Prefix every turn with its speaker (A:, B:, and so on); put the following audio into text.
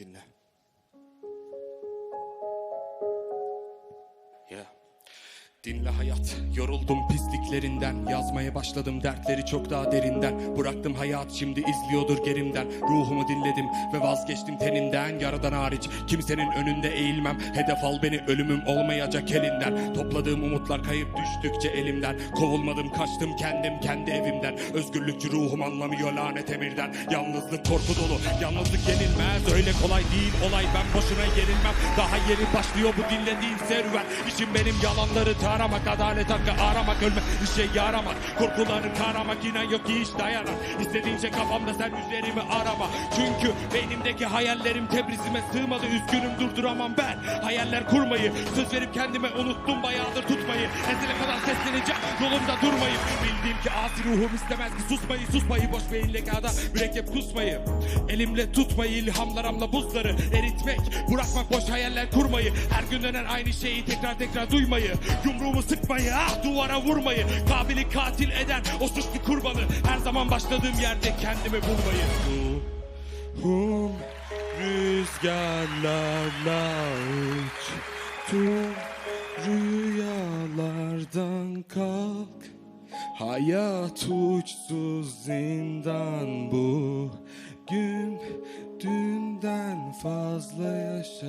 A: Dinle. Dinle hayat, yoruldum pisliklerinden. Yazmaya başladım dertleri çok daha derinden. Bıraktım hayat şimdi izliyordur gerimden. Ruhumu dinledim ve vazgeçtim teninden. Yaradan hariç kimsenin önünde eğilmem. Hedef al beni ölümüm olmayacak elinden. Topladığım umutlar kayıp düştükçe elimden. Kovulmadım kaçtım kendim kendi evimden. Özgürlükçü ruhum anlamıyor lanet emirden. Yalnızlık korku dolu. Yalnızlık yenilmez. Öyle kolay değil olay. Ben boşuna yenilmem. Daha yeni başlıyor bu dinle değil serüven. İşim benim yalanları taramak Adalet hakkı aramak ölme işe yaramak. Korkuları karamak inan yok ki hiç dayanak İstediğince kafamda sen üzerimi arama. Çünkü beynimdeki hayallerim Tebrizime sığmadı üzgünüm durduramam ben. Hayaller kurmayı söz verip kendime unuttum bayağıdır tutmayı. Ezile kadar sesleneceğim yolumda durmayı. Bildiğim ki asi ruhum istemez ki susmayı Susmayı boş beyinle kağıda mürekkep kusmayı. Elimle tutmayı ilhamlarımla buzları eritmek Bırakmak boş hayaller kurmayı. Her gün dönen aynı şeyi tekrar tekrar duymayı Yumruğumu sıkmayı ah duvara vurmayı. Kabili katil eden o suçlu kurbanı Her zaman başladığım yerde kendimi bulmayı Ruhum rüzgarlarla uçtum. Rüyalardan kalk. Hayat uçsuz zindan bu. Gün dünden fazla yaşa